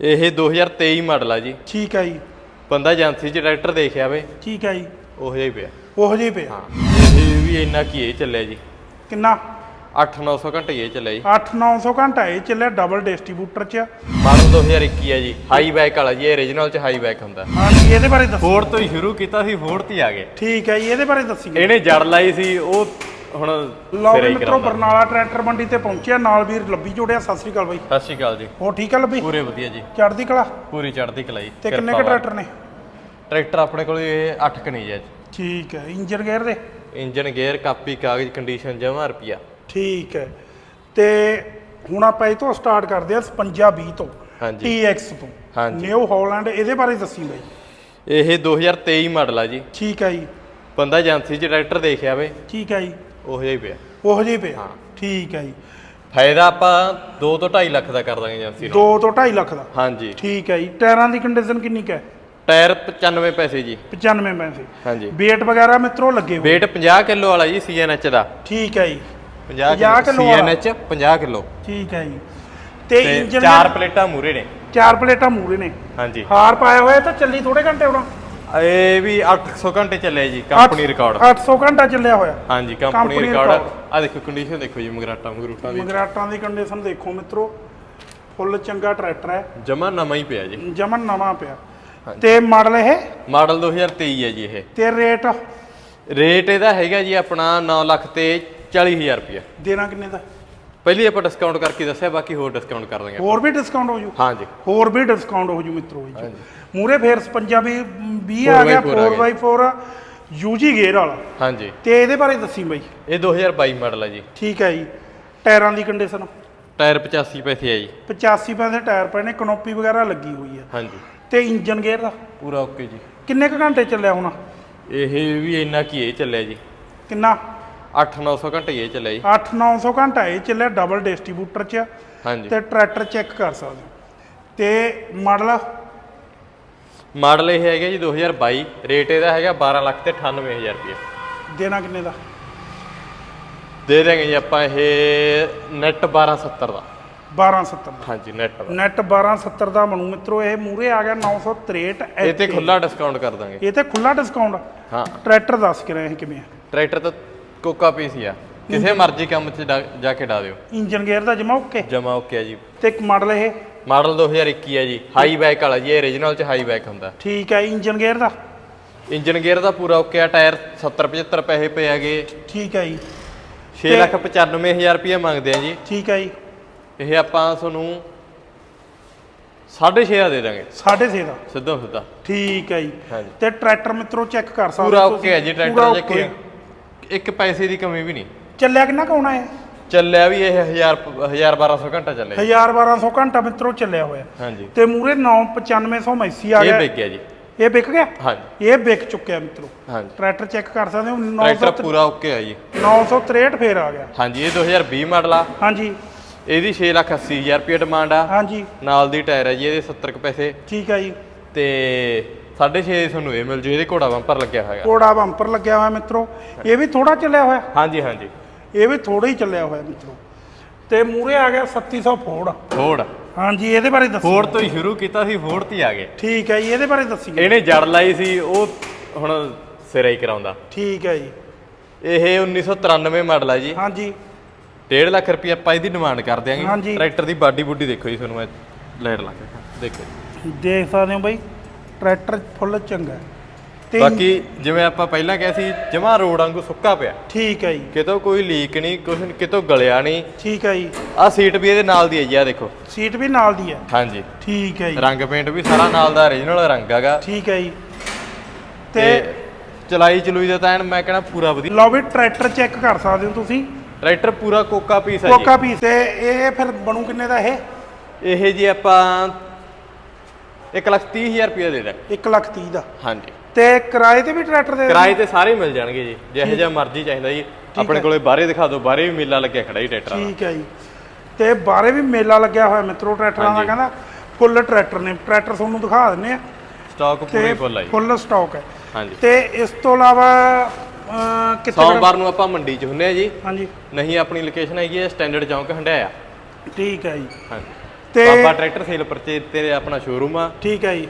ਇਹ 2023 ਮਾਡਲ ਆ ਜੀ। ਠੀਕ ਹੈ ਜੀ। ਬੰਦਾ ਏਜੰਸੀ 'ਚ ਟਰੈਕਟਰ ਦੇਖਿਆ ਵੇ। ਠੀਕ ਹੈ ਜੀ। ਉਹ ਜਿਹਾ ਹੀ ਪਿਆ। ਉਹੋ ਜਿਹੇ ਪਿਆ। ਹਾਂ। ਇਹ ਵੀ ਇੰਨਾ ਕੀ ਇਹ ਚੱਲਿਆ ਜੀ। ਕਿੰਨਾ? 8-900 ਘੰਟੇ ਇਹ ਚੱਲਿਆ ਜੀ। 8-900 ਘੰਟਾ ਇਹ ਚੱਲਿਆ ਡਬਲ ਡਿਸਟ੍ਰੀਬਿਊਟਰ ਚ। ਮਾਡਲ 2021 ਹੈ ਜੀ। ਹਾਈ ਬੈਕ ਵਾਲਾ ਜੀ ਇਹ origignal 'ਚ ਹਾਈ ਬੈਕ ਹੁੰਦਾ। ਹਾਂਜੀ ਇਹਦੇ ਬਾਰੇ ਦੱਸੋ। ਫੋਰਡ ਤੋਂ ਹੀ ਸ਼ੁਰੂ ਕੀਤਾ ਸੀ ਫੋਰਡ ਤੇ ਹੀ ਆ ਗਏ। ਠੀਕ ਹੈ ਜੀ ਇਹਦੇ ਬਾਰੇ ਦੱਸੀਏ। ਇਹਨੇ ਜੜ ਲਾਈ ਸੀ ਉਹ ਹੁਣ ਲਓ ਸਿਰੇ ਹੀ ਮਿੱਤਰੋ ਕਰਾਉਂਦਾ ਬਰਨਾਲਾ ਟਰੈਕਟਰ ਮੰਡੀ ਤੇ ਪਹੁੰਚਿਆ ਨਾਲ ਵੀਰ ਲੱਭੀ ਜੋੜਿਆ ਸਤਿ ਸ੍ਰੀ ਅਕਾਲ ਬਾਈ। ਸਤਿ ਸ਼੍ਰੀ ਅਕਾਲ ਜੀ। ਹੋਰ ਠੀਕ ਹੈ ਲੱਭੀ? ਪੂਰੇ ਵਧੀਆ ਜੀ। ਚੜ੍ਹਦੀ ਕਲਾ? ਪੂਰੀ ਚੜ੍ਹਦੀ ਕਲਾਈ ਤੇ ਕਿੰਨੇ ਕ ਟਰੈਕਟਰ ਨੇ? ਟਰੈਕਟਰ ਆਪਣੇ ਕੋਲ ਇਹ 8 ਕਨੀ ਜੀ ਠੀਕ ਹੈ ਇੰਜਨ ਗੇਅਰ ਦੇ? ਇੰਜਨ ਗੇਅਰ ਕਾਪੀ ਕਾਗਜ਼ ਕੰਡੀਸ਼ਨ ਜਮਾ ਰੁਪਿਆ ਠੀਕ ਹੈ। ਤੇ ਹੁਣ ਆਪਾਂ ਇਹ ਤੋਂ ਸਟਾਰਟ ਕਰਦੇ ਹਾਂ 5520 ਤੋਂ ਹਾਂਜੀ। TX ਤੋਂ। ਹਾਂਜੀ। ਨਿਊ ਹਾਲੈਂਡ ਇਹਦੇ ਬਾਰੇ ਦੱਸੀ ਬਾਈ। ਇਹ 2023 ਮਾਡਲ ਆ ਜੀ। ਠੀਕ ਹੈ ਜੀ। ਬੰਦਾ ਏਜੰਸੀ 'ਚ ਟਰੈਕਟਰ ਦੇਖਿਆ ਵੇ। ਠੀਕ ਹੈ ਜੀ। ਉਹ ਜਿਹਾ ਹੀ ਪਿਆ। ਉਹੋ ਜਿਹੇ ਪਿਆ। ਠੀਕ ਹੈ ਜੀ। ਫਾਇਦਾ ਆਪਾਂ 2 ਤੋਂ 2.5 ਲੱਖ ਦਾ ਕਰ ਦਾਂਗੇ ਏਜੰਸੀ ਨੂੰ। 2 ਤੋਂ 2.5 ਲੱਖ ਦਾ। ਹਾਂਜੀ। ਠੀਕ ਹੈ ਜੀ। ਟਾਇਰਾਂ ਦੀ ਕੰਡੀਸ਼ਨ ਕਿੰਨੀ ਕੁ ਹੈ? ਟਾਇਰ 95 ਪੈਸੇ ਜੀ। 95 ਪੈਸੇ। ਹਾਂਜੀ। weight ਵਗੈਰਾ ਮਿੱਤਰੋ ਲੱਗੇ ਹੋਏ। weight 50 ਕਿਲੋ ਵਾਲਾ ਜੀ ਸੀਐਨਐਚ ਦਾ। ਠੀਕ ਹੈ ਜੀ। 50 50 ਕਿੱਲੋ। ਵਾਲਾ। ਸੀਐਨਐਚ 50 ਕਿਲੋ। ਠੀਕ ਹੈ ਜੀ। ਤੇ ਤੇ ਇੰਜਨ ਚਾਰ ਪਲੇਟਾਂ ਮੂਰੇ ਨੇ। ਚਾਰ ਪਲੇਟਾਂ ਮੂਰੇ ਨੇ। ਹਾਂਜੀ। ਹਾਰ ਪਾਇਆ ਹੋਇਆ ਤਾਂ ਚੱਲੀ ਥੋੜੇ ਘੰਟੇ ਹੋਣਾ ਇਹ ਵੀ 800 ਘੰਟੇ ਚੱਲਿਆ ਜੀ ਕੰਪਨੀ ਰਿਕਾਰਡ 800 ਘੰਟਾ ਚੱਲਿਆ ਹੋਇਆ। ਹਾਂਜੀ ਕੰਪਨੀ ਰਿਕਾਰਡ। ਆ ਦੇਖੋ ਕੰਡੀਸ਼ਨ ਦੇਖੋ ਜੀ ਮਗਰਾਟਾ ਮਗਰੂਟਾ ਦੀ। ਮਗਰਾਟਾਂ ਦੀ ਕੰਡੀਸ਼ਨ ਦੇਖੋ ਮਿੱਤਰੋ। ਫੁੱਲ ਚੰਗਾ ਟਰੈਕਟਰ ਹੈ। ਜਮਾ ਨਵਾਂ ਹੀ ਪਿਆ ਜੀ। ਜਮਨ ਨਵਾਂ ਪਿਆ। ਤੇ ਮਾਡਲ ਇਹ? ਮਾਡਲ 2023 ਹੈ ਜੀ ਇਹ। ਤੇ ਰੇਟ? ਰੇਟ ਇਹਦਾ ਹੈਗਾ ਜੀ ਆਪਣਾ 9 ਲੱਖ ਤੇ 40000 ਰੁਪਏ ਦੇਣਾ ਕਿੰਨੇ ਦਾ? ਪਹਿਲੀ ਆਪਾਂ ਡਿਸਕਾਊਂਟ ਕਰਕੇ ਦੱਸਿਆ ਬਾਕੀ ਹੋਰ ਡਿਸਕਾਊਂਟ ਕਰ ਦਾਂਗੇ ਹੋਰ ਵੀ ਡਿਸਕਾਊਂਟ ਹੋ ਜੂ? ਹਾਂਜੀ। ਹੋਰ ਵੀ ਡਿਸਕਾਊਂਟ ਹੋ ਜੂ ਮਿੱਤਰੋ ਜੀ। ਮੂਰੇ ਫੇਰ 55 ਵੀ 20 ਆ ਗਿਆ 4x4 ਆ 4x4 ਯੂਜੀ ਗੇਅਰ ਵਾਲਾ। ਹਾਂਜੀ। ਤੇ ਇਹਦੇ ਬਾਰੇ ਦੱਸੀ ਬਾਈ। ਇਹ 2022 ਮਾਡਲ ਹੈ ਜੀ। ਠੀਕ ਹੈ ਜੀ। ਟਾਇਰਾਂ ਦੀ ਕੰਡੀਸ਼ਨ ਟਾਇਰ 85 ਪੈਸੇ ਹੈ ਜੀ। 85 ਪੈਸੇ ਟਾਇਰ ਪਏ ਨੇ ਕਨੋਪੀ ਵਗੈਰਾ ਲੱਗੀ ਹੋਈ ਹੈ ਹਾਂਜੀ। ਤੇ ਇੰਜਨ ਗੇਅਰ ਦਾ? ਪੂਰਾ ਓਕੇ ਜੀ। ਕਿੰਨੇ ਕੁ ਘੰਟੇ ਚੱਲਿਆ ਹੋਣਾ? ਇਹ ਵੀ ਇੰਨਾ ਕੀ ਇਹ ਚੱਲਿਆ ਜੀ। ਕਿੰਨਾ? 8-900 ਘੰਟੇ ਇਹ ਚੱਲਿਆ ਜੀ। 8-900 ਘੰਟਾ ਇਹ ਚੱਲਿਆ ਡਬਲ ਡਿਸਟ੍ਰੀਬਿਊਟਰ ਚ। ਹਾਂਜੀ। ਤੇ ਟਰੈਕਟਰ ਚੈੱਕ ਕਰ ਸਕਦੇ ਹੋ। ਤੇ ਮਾਡਲ ਮਾਡਲ ਇਹ ਹੈਗਾ ਜੀ 2022 ਰੇਟ ਇਹਦਾ ਹੈਗਾ 12 ਲੱਖ ਤੇ 98000 ਰੁਪਏ। ਦੇਣਾ ਕਿੰਨੇ ਦਾ? ਦੇ ਦਾਂਗੇ ਜੀ ਆਪਾਂ ਇਹ ਨੈਟ 1270 ਦਾ। 1270 ਦਾ। ਹਾਂਜੀ ਨੈਟ ਦਾ। ਨੈਟ 1270 ਦਾ ਬਣੂ। ਮਿੱਤਰੋ ਇਹ ਮੂਰੇ ਆ ਗਿਆ 963 ਇਹ ਤੇ ਖੁੱਲਾ ਡਿਸਕਾਊਂਟ ਕਰ ਦਾਂਗੇ। ਇਹ ਤੇ ਖੁੱਲਾ ਡਿਸਕਾਊਂਟ ਹਾਂ। ਟਰੈਕਟਰ ਦੱਸ ਕੇ ਰਹੇ ਕਿਵੇਂ ਆ? ਟਰੈਕਟਰ ਤਾਂ ਕੋਕਾ ਪੀਸ ਹੀ ਆ। ਕਿਸੇ ਮਰਜ਼ੀ ਕੰਮ 'ਚ ਡਾ- ਜਾ ਕੇ ਡਾ ਦਿਓ। ਇੰਜਨ ਗੇਅਰ ਦਾ ਜਮਾ ਓਕੇ? ਜਮਾ ਓਕੇ ਆ ਜੀ। ਤੇ ਇੱਕ ਮਾਡਲ ਇਹ? ਮਾਡਲ 2021 ਹੈ ਜੀ ਹਾਈ ਬੈਕ ਵਾਲਾ ਜੀ ਇਹ origignal 'ਚ ਹਾਈ ਬੈਕ ਹੁੰਦਾ। ਠੀਕ ਹੈ ਇੰਜਨ ਗੇਅਰ ਦਾ? ਇੰਜਨ ਗੇਅਰ ਦਾ ਪੂਰਾ ਓਕੇ ਆ ਟਾਇਰ 70 75 ਪੈਸੇ ਪਏ ਹੈਗੇ। ਠੀਕ ਹੈ ਜੀ। 6 ਲੱਖ 95000 ਰੁਪਏ ਮੰਗਦੇ ਆ ਜੀ। ਠੀਕ ਹੈ ਜੀ। ਇਹ ਆਪਾਂ ਤੁਹਾਨੂੰ 6.5 ਦਾ ਦੇ ਦਾਂਗੇ। 6.5 ਦਾ? ਸਿੱਧਾ ਸਿੱਧਾ। ਠੀਕ ਹੈ ਜੀ। ਹਾਂਜੀ। ਤੇ ਟਰੈਕਟਰ ਮਿੱਤਰੋ ਚੈੱਕ ਕਰ ਸਕਦੇ ਪੂਰਾ ਹੋ ਓਕੇ ਹੈ ਜੀ ਪੂਰਾ ਟਰੈਕਟਰ 'ਚ okay। ਕੋਈ ਇੱਕ ਪੈਸੇ ਦੀ ਕਮੀ ਵੀ ਨਹੀਂ। ਚੱਲਿਆ ਕਿੰਨਾ ਕਾਉਣਾ ਹੈ? ਚੱਲਿਆ ਵੀ ਇਹ 1000 1000 1200 ਘੰਟਾ ਚੱਲਿਆ 1000 1200 ਘੰਟਾ ਮਿੱਤਰੋ ਚੱਲਿਆ ਹੋਇਆ। ਹਾਂਜੀ। ਤੇ ਮੂਰੇ 99500 ਮੈਸੀ ਆ ਇਹ ਗਿਆ। ਵਿਕ ਗਿਆ ਜੀ। ਇਹ ਵਿਕ ਗਿਆ? ਹਾਂਜੀ। ਇਹ ਵਿਕ ਚੁੱਕਿਆ ਮਿੱਤਰੋ। ਹਾਂਜੀ। ਟਰੈਕਟਰ ਚੈੱਕ ਕਰ ਸਕਦੇ ਹੋ? ਟਰੈਕਟਰ 900 ਪੂਰਾ ਓਕੇ ਆ ਜੀ। 963 ਫੇਰ ਆ ਗਿਆ। ਹਾਂਜੀ ਇਹ 2020 ਮਾਡਲ ਆ। ਹਾਂਜੀ। ਇਹਦੀ 6 ਲੱਖ 80000 ਰੁਪਏ ਡਿਮਾਂਡ ਆ। ਹਾਂਜੀ। ਨਾਲ ਦੀ ਟਾਇਰ ਹੈ ਜੀ ਇਹਦੇ 70 ਕੁ ਪੈਸੇ। ਠੀਕ ਹੈ ਜੀ। ਤੇ 6.5 ਤੁਹਾਨੂੰ ਇਹ ਮਿਲ ਜੂ ਇਹਦੇ ਘੋੜਾ ਬੰਪਰ ਲੱਗਿਆ ਹੋਇਆ। ਕੋੜਾ ਬੰਪਰ ਲੱਗਿਆ ਹੋਇਆ ਮਿੱਤਰੋ। ਇਹ ਵੀ ਥੋੜਾ ਚੱਲਿਆ ਹੋਇਆ। ਹਾਂਜੀ ਹਾਂਜੀ। ਇਹ ਵੀ ਥੋੜਾ ਹੀ ਚੱਲਿਆ ਹੋਇਆ ਮਿੱਤਰੋ। ਤੇ ਮੂਰੇ ਆ ਗਿਆ 3700 ਫੋੜ। ਫੋਰਡ ਹਾਂਜੀ ਇਹਦੇ ਬਾਰੇ ਦੱਸੋ। ਫੋਰਡ ਤੋਂ ਹੀ ਸ਼ੁਰੂ ਕੀਤਾ ਸੀ ਫੋਰਡ ਤੇ ਹੀ ਆ ਗਏ। ਠੀਕ ਹੈ ਜੀ ਇਹਦੇ ਬਾਰੇ ਦੱਸੀਏ ਇਹਨੇ ਜੜ ਲਾਈ ਸੀ ਉਹ ਹੁਣ ਸਿਰਾ ਹੀ ਕਰਾਉਂਦਾ। ਠੀਕ ਹੈ ਜੀ। ਇਹ 1993 ਮਾਡਲ ਆ ਜੀ। ਹਾਂਜੀ। 1.5 ਲੱਖ ਰੁਪਏ ਆਪਾਂ ਇਹਦੀ ਡਿਮਾਂਡ ਕਰ ਦਿਆਂਗੇ। ਹਾਂਜੀ। ਟਰੈਕਟਰ ਦੀ ਬਾਡੀ ਬੁੱਡੀ ਦੇਖੋ ਜੀ ਤੁਹਾਨੂੰ ਮੈਂ ਲਾਈਟ ਲਾ ਕੇ ਦੇਖੋ ਜੀ। ਦੇਖ ਸਕਦੇ ਹੋ ਬਾਈ। ਟਰੈਕਟਰ ਫੁੱਲ ਚੰਗਾ ਹੈ। ਤੇ ਬਾਕੀ ਜਿਵੇਂ ਆਪਾਂ ਪਹਿਲਾਂ ਕਿਹਾ ਸੀ ਜਮਾ ਰੋਡ ਵਾਂਗੂ ਸੁੱਕਾ ਪਿਆ। ਠੀਕ ਹੈ ਜੀ। ਕਿਤੋਂ ਕੋਈ ਲੀਕ ਨਹੀਂ ਕੁਝ ਕਿਤੋਂ ਗਲਿਆ ਨਹੀਂ। ਠੀਕ ਹੈ ਜੀ। ਆਹ ਸੀਟ ਵੀ ਇਹਦੇ ਨਾਲ ਦੀ ਹੈ ਜੀ ਆ ਦੇਖੋ। ਸੀਟ ਵੀ ਨਾਲ ਦੀ ਹੈ। ਹਾਂਜੀ। ਠੀਕ ਹੈ ਜੀ। ਰੰਗ ਪੇਂਟ ਵੀ ਸਾਰਾ ਨਾਲ ਦਾ origignal ਰੰਗ ਹੈਗਾ। ਠੀਕ ਹੈ ਜੀ। ਤੇ ਤੇ ਚਲਾਈ ਚਲੂਈ ਦਾ ਤਾਂ ਐਨ ਮੈਂ ਕਹਿੰਦਾ ਪੂਰਾ ਵਧੀਆ। ਲਓ ਵੀ ਟਰੈਕਟਰ ਚੈੱਕ ਕਰ ਸਕਦੇ ਹੋ ਤੁਸੀਂ। ਟਰੈਕਟਰ ਪੂਰਾ ਕੋਕਾ ਪੀਸ ਹੈ ਜੀ। ਕੋਕਾ ਪੀਸ ਤੇ ਇਹ ਫਿਰ ਬਣੂ ਕਿੰਨੇ ਦਾ ਇਹ? ਇਹ ਜੀ ਆਪਾਂ 130000 ਰੁਪਏ ਦੇ ਦਾਂਗੇ 1 ਲੱਖ 30 ਦਾ। ਹਾਂਜੀ। ਤੇ ਕਿਰਾਏ ਤੇ ਵੀ ਟਰੈਕਟਰ ਦੇ ਕਿਰਾਏ ਤੇ ਸਾਰੇ ਮਿਲ ਜਾਣਗੇ ਜੀ ਜਿਹੋ ਜਿਹਾ ਮਰਜ਼ੀ ਚਾਹੀਦਾ ਜੀ। ਆਪਣੇ ਕੋਲੇ ਬਾਹਰੇ ਦਿਖਾ ਦਿਓ ਬਾਹਰੇ ਵੀ ਮੇਲਾ ਲੱਗਿਆ ਖੜਾ ਜੀ ਟਰੈਕਟਰਾਂ ਦਾ। ਠੀਕ ਹੈ ਜੀ। ਤੇ ਬਾਹਰੇ ਵੀ ਮੇਲਾ ਲੱਗਿਆ ਹੋਇਆ ਮਿੱਤਰੋ ਟਰੈਕਟਰਾਂ ਦਾ। ਕਹਿੰਦਾ ਫੁੱਲ ਟਰੈਕਟਰ ਨੇ ਟਰੈਕਟਰ ਤੁਹਾਨੂੰ ਦਿਖਾ ਦਿੰਨੇ ਆ। ਸਟਾਕ ਪੂਰੇ ਫੁੱਲ ਜੀ। ਫੁੱਲ ਸਟਾਕ ਹੈ। ਹਾਂਜੀ। ਤੇ ਇਸ ਤੋਂ ਇਲਾਵਾ ਕਿੱਥੇ ਸੋਮਵਾਰ ਨੂੰ ਆਪਾਂ ਮੰਡੀ 'ਚ ਹੁੰਨੇ ਆ ਜੀ। ਹਾਂਜੀ। ਨਹੀਂ ਆਪਣੀ ਲੋਕੇਸ਼ਨ ਹੈਗੀ ਹੈ ਸਟੈਂਡਰਡ ਚੌਂਕ ਹੰਡਿਆਇਆ। ਠੀਕ ਹੈ ਜੀ। ਹਾਂਜੀ। ਤੇ ਬਾਬਾ ਟਰੈਕਟਰ ਸੇਲ ਪਰਚੇਜ ਤੇ ਆਪਣਾ ਸ਼ੋਰੂਮ ਆ। ਠੀਕ ਹੈ ਜੀ।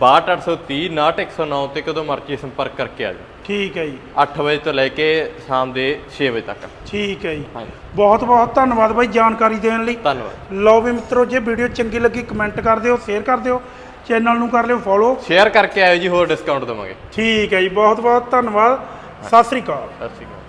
62830 99109 ਤੇ ਕਦੋਂ ਮਰਜ਼ੀ ਸੰਪਰਕ ਕਰਕੇ ਆ ਜਾਓ। ਠੀਕ ਹੈ ਜੀ। 8 ਵਜੇ ਤੋਂ ਲੈ ਕੇ ਸ਼ਾਮ ਦੇ 6 ਵਜੇ ਤੱਕ। ਠੀਕ ਹੈ ਜੀ। ਬਹੁਤ ਬਹੁਤ ਧੰਨਵਾਦ ਬਾਈ ਜਾਣਕਾਰੀ ਦੇਣ ਲਈ। ਧੰਨਵਾਦ। ਲਓ ਵੀ ਮਿੱਤਰੋ ਜੇ ਵੀਡੀਓ ਚੰਗੀ ਲੱਗੀ ਕਮੈਂਟ ਕਰ ਦਿਓ ਸ਼ੇਅਰ ਕਰ ਦਿਓ। ਚੈਨਲ ਨੂੰ ਕਰ ਲਿਓ ਫੋਲੋ ਸ਼ੇਅਰ ਕਰਕੇ ਆਇਓ ਜੀ ਹੋਰ ਡਿਸਕਾਊਂਟ ਦਵਾਂਗੇ। ਠੀਕ ਹੈ ਜੀ। ਬਹੁਤ ਬਹੁਤ ਧੰਨਵਾਦ। ਸਤਿ ਸ੍ਰੀ ਅਕਾਲ। ਸਤਿ ਸ਼੍ਰੀ ਅਕਾਲ।